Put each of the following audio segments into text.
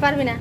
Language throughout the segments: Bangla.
না।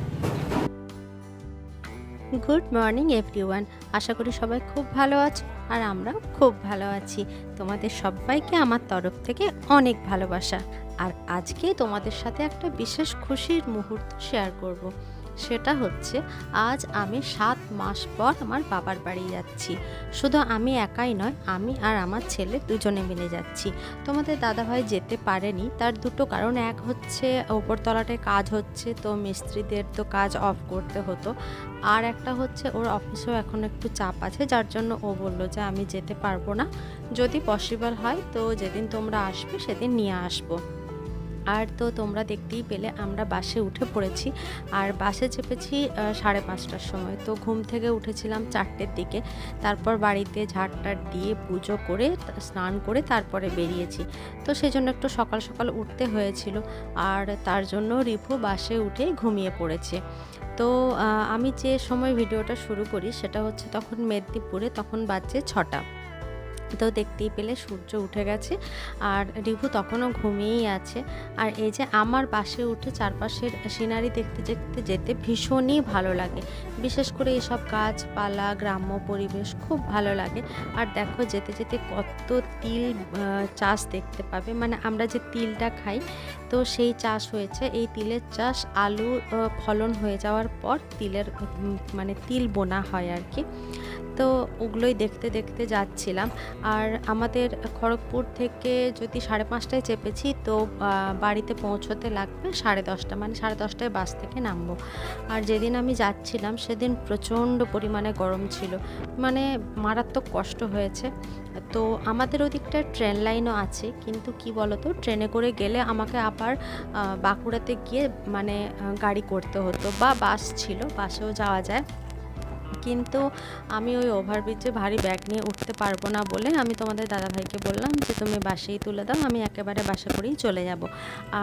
গুড মর্নিং এভরিওয়ান আশা করি সবাই খুব ভালো আছো আর আমরাও খুব ভালো আছি। তোমাদের সবাইকে আমার তরফ থেকে অনেক ভালোবাসা। আর আজকে তোমাদের সাথে একটা বিশেষ খুশির মুহূর্ত শেয়ার করব। সেটা হচ্ছে, আজ আমি সাত মাস পর আমার বাবার বাড়ি যাচ্ছি। শুধু আমি একাই নয়, আমি আর আমার ছেলে দুজনে মিলে যাচ্ছি। তোমাদের দাদাভাই যেতে পারেনি, তার দুটো কারণ। এক হচ্ছে ওপরতলাটায় কাজ হচ্ছে, তো মিস্ত্রিদের তো কাজ অফ করতে হতো। আর একটা হচ্ছে, ওর অফিসেও এখন একটু চাপ আছে, যার জন্য ও বলল যে, আমি যেতে পারব না। যদি পসিবল হয়, তো যেদিন তোমরা আসবে, সেদিন নিয়ে আসব। আর তো তোমরা দেখতেই পেলে আমরা বাসে উঠে পড়েছি, আর বাসে চেপেছি সাড়ে পাঁচটার সময়। তো ঘুম থেকে উঠেছিলাম চারটের দিকে। তারপর বাড়িতে ঝাড়টার দিয়ে পুজো করে স্নান করে তারপরে বেরিয়েছি। তো সেই জন্য একটু সকাল সকাল উঠতে হয়েছিল, আর তার জন্য রিফু বাসে উঠে ঘুমিয়ে পড়েছে। তো আমি যে সময় ভিডিওটা শুরু করি সেটা হচ্ছে তখন মেদিনীপুরে, তখন বাজছে ছটা। তো দেখতেই পেলে সূর্য উঠে গেছে আর রিভু তখনও ঘুমিয়েই আছে। আর এই যে আমার বাসে উঠে চারপাশের সিনারি দেখতে দেখতে যেতে ভীষণই ভালো লাগে। বিশেষ করে এইসব গাছপালা, গ্রাম্য পরিবেশ খুব ভালো লাগে। আর দেখো যেতে যেতে কত তিল চাষ দেখতে পাবে। মানে আমরা যে তিলটা খাই, তো সেই চাষ হয়েছে। এই তিলের চাষ আলু ফলন হয়ে যাওয়ার পর তিলের মানে তিল বোনা হয় আর কি। তো ওগুলোই দেখতে দেখতে যাচ্ছিলাম। আর আমাদের খড়গপুর থেকে যদি সাড়ে পাঁচটায় চেপেছি তো বাড়িতে পৌঁছতে লাগবে সাড়ে দশটা মানে সাড়ে দশটায় বাস থেকে নামবো। আর যেদিন আমি যাচ্ছিলাম সেদিন প্রচণ্ড পরিমাণে গরম ছিল। মানে মারাত্মক কষ্ট হয়েছে। তো আমাদের ওদিকটা ট্রেন লাইনও আছে, কিন্তু কি বলতো, ট্রেনে করে গেলে আমাকে আবার বাঁকুড়াতে গিয়ে মানে গাড়ি করতে হতো বা বাস ছিল, বাসেও যাওয়া যায়। কিন্তু আমি ওই ওভারব্রিজে ভারী ব্যাগ নিয়ে উঠতে পারব না বলে আমি তোমাদের দাদাভাইকে বললাম যে তুমি বাসেই তুলে দাও আমি একেবারে বাসে করেই চলে যাব।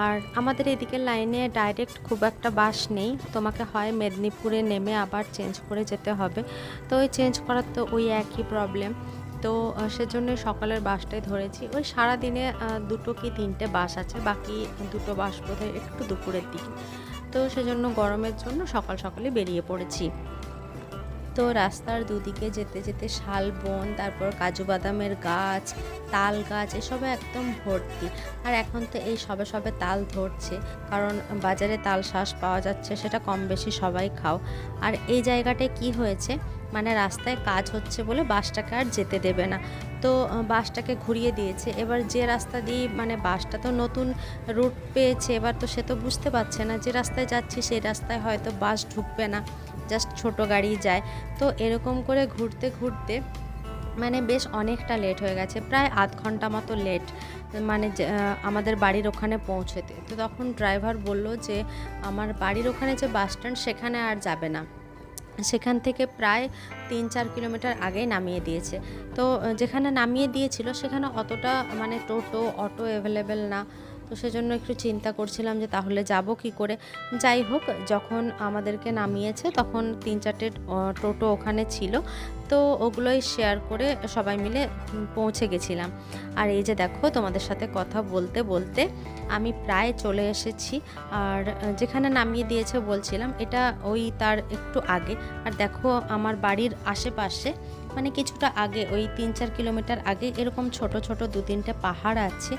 আর আমাদের এদিকে লাইনে ডাইরেক্ট খুব একটা বাস নেই। তোমাকে হয় মেদিনীপুরে নেমে আবার চেঞ্জ করে যেতে হবে। তো ওই চেঞ্জ করার তো ওই একই প্রবলেম তো আহ, সেজন্যই সকালের বাসটাই ধরেছি। ওই সারাদিনে দুটো কি তিনটে বাস আছে বাকি দুটো বাস বোধহয় একটু দুপুরের দিকে। তো সেজন্য গরমের জন্য সকাল সকালে বেরিয়ে পড়েছি। তো রাস্তার দুদিকে যেতে যেতে শাল, বন, তারপর কাজু বাদামের গাছ, তাল গাছ, এসবে একদম ভর্তি। আর এখন তো এই সবে সবে তাল ধরছে, কারণ বাজারে তাল শ্বাস পাওয়া যাচ্ছে, সেটা কম বেশি সবাই খাও। আর এই জায়গাটায় কি হয়েছে? মানে রাস্তায় কাজ হচ্ছে বলে বাসটাকে আর যেতে দেবে না। তো বাসটাকে ঘুরিয়ে দিয়েছে। এবার যে রাস্তা দিয়ে মানে বাসটা তো নতুন রুট পেয়েছে, এবার তো সে তো বুঝতে পারছে না যে রাস্তায় যাচ্ছি, সেই রাস্তায় হয়তো বাস ঢুকবে না। জাস্ট ছোট গাড়ি যায়। তো এরকম করে ঘুরতে ঘুরতে মানে বেশ অনেকটা লেট হয়ে গেছে, প্রায় আধ ঘণ্টা মতো লেট মানে আমাদের বাড়ির ওখানে পৌঁছেতে। তো তখন ড্রাইভার বলল যে, আমার বাড়ির ওখানে যে বাস স্ট্যান্ড সেখানে আর যাবে না। সেখান থেকে প্রায় তিন চার কিলোমিটার আগেই নামিয়ে দিয়েছে। তো, যেখানে নামিয়ে দিয়েছিল সেখানে অতটা মানে টোটো, অটো অ্যাভেলেবেল না। তো সেজন্য একটু চিন্তা করছিলাম যে তাহলে যাব কি করে। যাই হোক, যখন আমাদেরকে নামিয়েছে তখন তিন চারটে টোটো ওখানে ছিল। তো ওগুলোই শেয়ার করে সবাই মিলে পৌঁছে গেছিলাম। আর এই যে দেখো, তোমাদের সাথে কথা বলতে বলতে আমি প্রায় চলে এসেছি। আর যেখানে নামিয়ে দিয়েছে বলছিলাম, এটা ওই তার একটু আগে। আর দেখো, আমার বাড়ির আশেপাশে মানে কিছুটা আগে, ওই তিন চার কিলোমিটার আগে, এরকম ছোট ছোট দু তিনটে পাহাড় আছে।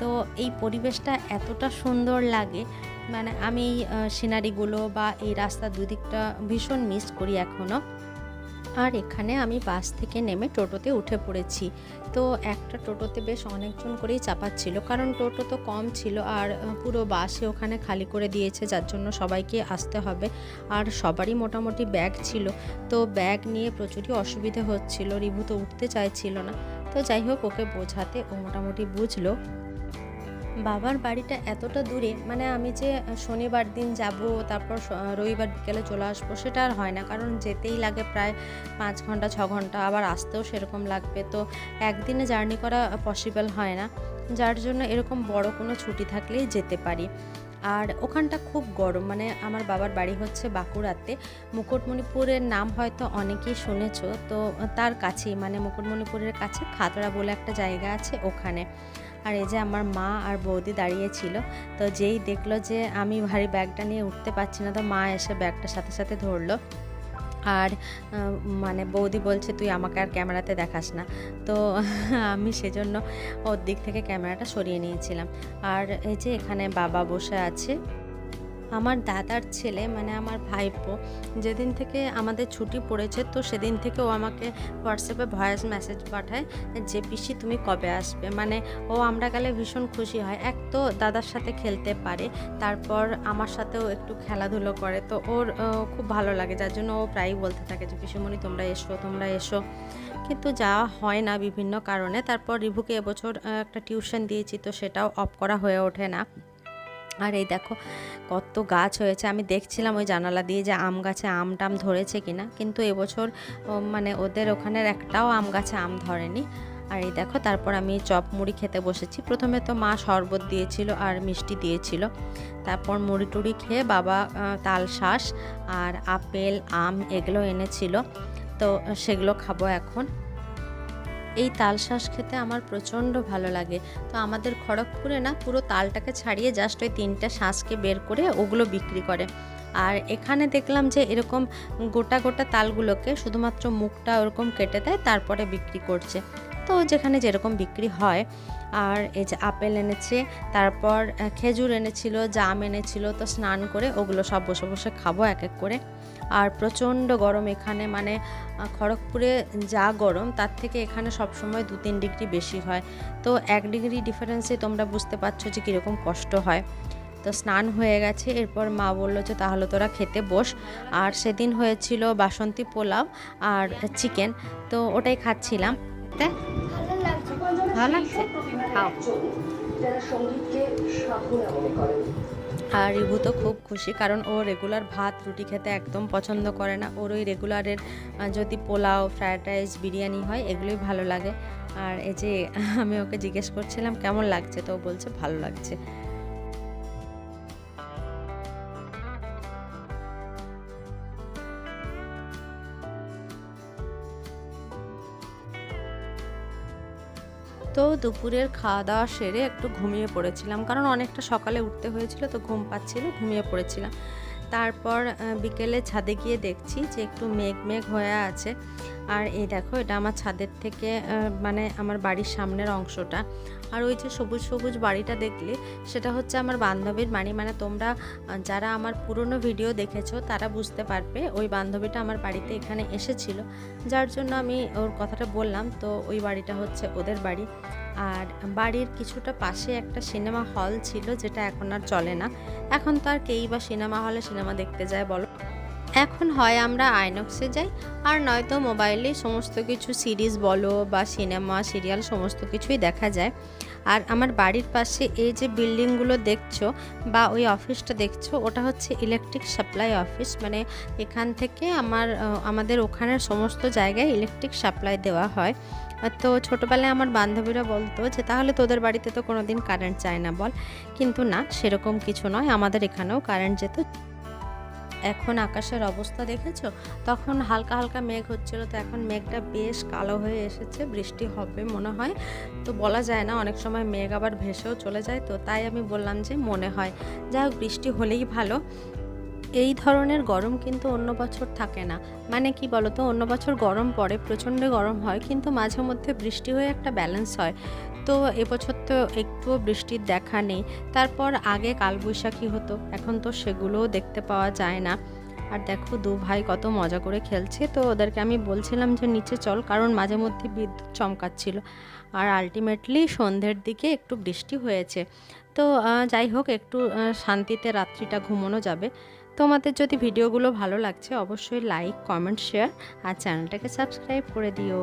তো এই পরিবেশটা এতটা সুন্দর লাগে। মানে আমি সিনারিগুলো বা এই রাস্তার দুদিকটা ভীষণ মিস করি এখনও আর এখানে আমি বাস থেকে নেমে টোটোতে উঠে পড়েছি। তো একটা টোটোতে বেশ অনেকজন করেই চাপাচ্ছিল, কারণ টোটো তো কম ছিল আর পুরো বাসে ওখানে খালি করে দিয়েছে, যার জন্য সবাইকে আসতে হবে। আর সবারই মোটামুটি ব্যাগ ছিল। তো ব্যাগ নিয়ে প্রচুরই অসুবিধে হচ্ছিল, রিভু তো উঠতে চাইছিল না। তো যাই হোক, ওকে বোঝাতে ও মোটামুটি বুঝলো। বাবার বাড়িটা এতটা দূরে মানে আমি যে শনিবার দিন যাব, তারপর রবিবার বিকেলে চলে আসব, সেটা আর হয় না। কারণ যেতেই লাগে প্রায় পাঁচ ঘণ্টা, ছ ঘণ্টা, আবার আসতেও সেরকম লাগবে। তো একদিনে জার্নি করা পসিবল হয় না। যার জন্য এরকম বড় কোনো ছুটি থাকলেই যেতে পারি। আর ওখানটা খুব গরম। মানে আমার বাবার বাড়ি হচ্ছে বাঁকুড়াতে। মুকুটমণিপুরের নাম হয়তো অনেকেই শুনেছ। তো তার কাছেই মানে মুকুটমণিপুরের কাছে খাতড়া বলে একটা জায়গা আছে ওখানে। আর এই যে আমার মা আর বৌদি দাঁড়িয়েছিল, তো যেই দেখল যে আমি ভারী ব্যাগটা নিয়ে উঠতে পারছি না, তো মা এসে ব্যাগটার সাথে সাথে ধরলো। আর মানে বৌদি বলছে, তুই আমাকে আর ক্যামেরাতে দেখাস না। তো আমি সেজন্য ওর দিক থেকে ক্যামেরাটা সরিয়ে নিয়েছিলাম। আর এই যে এখানে বাবা বসে আছে আমার দাদার ছেলে মানে আমার ভাইপো, যেদিন থেকে আমাদের ছুটি পড়েছে, তো সেদিন থেকে ও আমাকে হোয়াটসঅ্যাপে ভয়েস মেসেজ পাঠায় যে, পিসি, তুমি কবে আসবে? মানে ও আমরা গেলে ভীষণ খুশি হয়। এক তো দাদার সাথে খেলতে পারে, তারপর আমার সাথেও একটু খেলাধুলো করে, তো ওর খুব ভালো লাগে, যার জন্য ও প্রায়ই বলতে থাকে যে, পিসিমণি, তোমরা এসো তোমরা এসো। কিন্তু যাওয়া হয় না বিভিন্ন কারণে, তারপর রিভুকে এবছর একটা টিউশন দিয়েছি, তো সেটাও অফ করা হয়ে ওঠে না। আর এই দেখো কত গাছ হয়েছে। আমি দেখছিলাম ওই জানালা দিয়ে যে আম গাছে আম টাম ধরেছে কিনা, কিন্তু এবছর মানে ওদের ওখানের একটাও আম গাছে আম ধরেনি। আর এই দেখো, তারপর আমি চপ মুড়ি খেতে বসেছি। প্রথমে তো মা শরবত দিয়েছিল আর মিষ্টি দিয়েছিল। তারপর মুড়ি টুড়ি খেয়ে বাবা তাল শাঁস আর আপেল, আম এগুলো এনেছিল। তো সেগুলো খাব এখন। এই তাল শাঁস খেতে আমার প্রচণ্ড ভালো লাগে। তো আমাদের খড়গপুরে না পুরো তালটাকে ছাড়িয়ে জাস্ট ওই তিনটা শাঁসকে বের করে ওগুলো বিক্রি করে। আর এখানে দেখলাম যে এরকম গোটা গোটা তালগুলোকে শুধুমাত্র মুখটা ওরকম কেটে দেয়, তারপরে বিক্রি করছে। তো যেখানে যেরকম বিক্রি হয়, আর এই যে আপেল এনেছে, তারপর খেজুর এনেছিল, জাম এনেছিল, তো স্নান করে ওগুলো সব বসে বসে খাব এক এক করে। আর প্রচণ্ড গরম এখানে মানে খড়গপুরে যা গরম, তার থেকে এখানে সবসময় দু তিন ডিগ্রি বেশি হয়। তো এক ডিগ্রি ডিফারেন্সে তোমরা বুঝতে পারছ যে কীরকম কষ্ট হয়। তো স্নান হয়ে গেছে, এরপর মা বলল যে, তাহলে তোরা খেতে বস। আর সেদিন হয়েছিল বাসন্তী পোলাও আর চিকেন তো ওটাই খাচ্ছিলাম। ভালো লাগছে? খাও। যারা সঙ্গীতকে সাধনা মনে করেন আর রিভু তো খুব খুশি কারণ ও রেগুলার ভাত, রুটি খেতে একদম পছন্দ করে না। ওর ওই রেগুলারের যদি পোলাও ফ্রায়েড রাইস বিরিয়ানি হয়, এগুলোই ভালো লাগে। আর এই যে, আমি ওকে জিজ্ঞেস করছিলাম, কেমন লাগছে? তো ও বলছে, ভালো লাগছে। তো দুপুরের খাওয়া দাওয়া সেরে একটু ঘুমিয়ে পড়েছিলাম। কারণ অনেকটা সকালে উঠতে হয়েছিল, তো ঘুম পাচ্ছিল, ঘুমিয়ে পড়েছিলাম। তারপর বিকেলে ছাদে গিয়ে দেখছি যে একটু মেঘ মেঘ হয়ে আছে। আর এই দেখো, এটা আমার ছাদের থেকে মানে আমার বাড়ির সামনের অংশটা। আর ওই যে সবুজ সবুজ বাড়িটা দেখলে, সেটা হচ্ছে আমার বান্ধবীর বাড়ি। মানে তোমরা যারা আমার পুরনো ভিডিও দেখেছ, তারা বুঝতে পারবে ওই বান্ধবীটা আমার বাড়িতে এখানে এসেছিল। যার জন্য আমি ওর কথাটা বললাম, তো ওই বাড়িটা হচ্ছে ওদের বাড়ি। আর বাড়ির কিছুটা পাশে একটা সিনেমা হল ছিল যেটা এখন আর চলে না। এখন তো আর কেই বা সিনেমা হলে সিনেমা দেখতে যায় বলো? এখন হয় আমরা আইনক্সে যাই, আর নয়তো মোবাইলে সমস্ত কিছু সিরিজ বলো বা সিনেমা, সিরিয়াল সমস্ত কিছুই দেখা যায়। আর আমার বাড়ির পাশে এই যে বিল্ডিংগুলো দেখছ বা ওই অফিসটা দেখছ, ওটা হচ্ছে ইলেকট্রিক সাপ্লাই অফিস। মানে এখান থেকে আমার আমাদের ওখানের সমস্ত জায়গায় ইলেকট্রিক সাপ্লাই দেওয়া হয়। তো ছোটোবেলায় আমার বান্ধবীরা বলতো যে, তাহলে তোদের বাড়িতে তো কোনো দিন কারেন্ট চায় না বল। কিন্তু না, সেরকম কিছু নয়। আমাদের এখানেও কারেন্ট যেত। এখন আকাশের অবস্থা দেখেছ? তখন হালকা হালকা মেঘ হচ্ছিল, তো এখন মেঘটা বেশ কালো হয়ে এসেছে, বৃষ্টি হবে মনে হয়। তো বলা যায় না, অনেক সময় মেঘ আবার ভেসেও চলে যায়, তো তাই আমি বললাম যে মনে হয়। যাই হোক, বৃষ্টি হলেই ভালো। এই ধরনের গরম কিন্তু অন্য বছর থাকে না। মানে কি বলতো, অন্য বছর গরম পড়ে, প্রচণ্ড গরম হয়, কিন্তু মাঝে মধ্যে বৃষ্টি হয়ে একটা ব্যালেন্স হয়। তো এবছর তো একটুও বৃষ্টির দেখা নেই। তারপর আগে কালবৈশাখী হতো, এখন তো সেগুলোও দেখতে পাওয়া যায় না। আর দেখো, দু ভাই কত মজা করে খেলছে। তো ওদেরকে আমি বলছিলাম যে, নিচে চল। কারণ মাঝে মধ্যে বিদ্যুৎ চমকাচ্ছিল। আর আলটিমেটলি সন্ধ্যের দিকে একটু বৃষ্টি হয়েছে। তো যাই হোক, একটু শান্তিতে রাত্রিটা ঘুমোনো যাবে। তোমাদের যদি ভিডিওগুলো ভালো লাগছে, অবশ্যই লাইক কমেন্ট শেয়ার আর চ্যানেলটাকে সাবস্ক্রাইব করে দিও।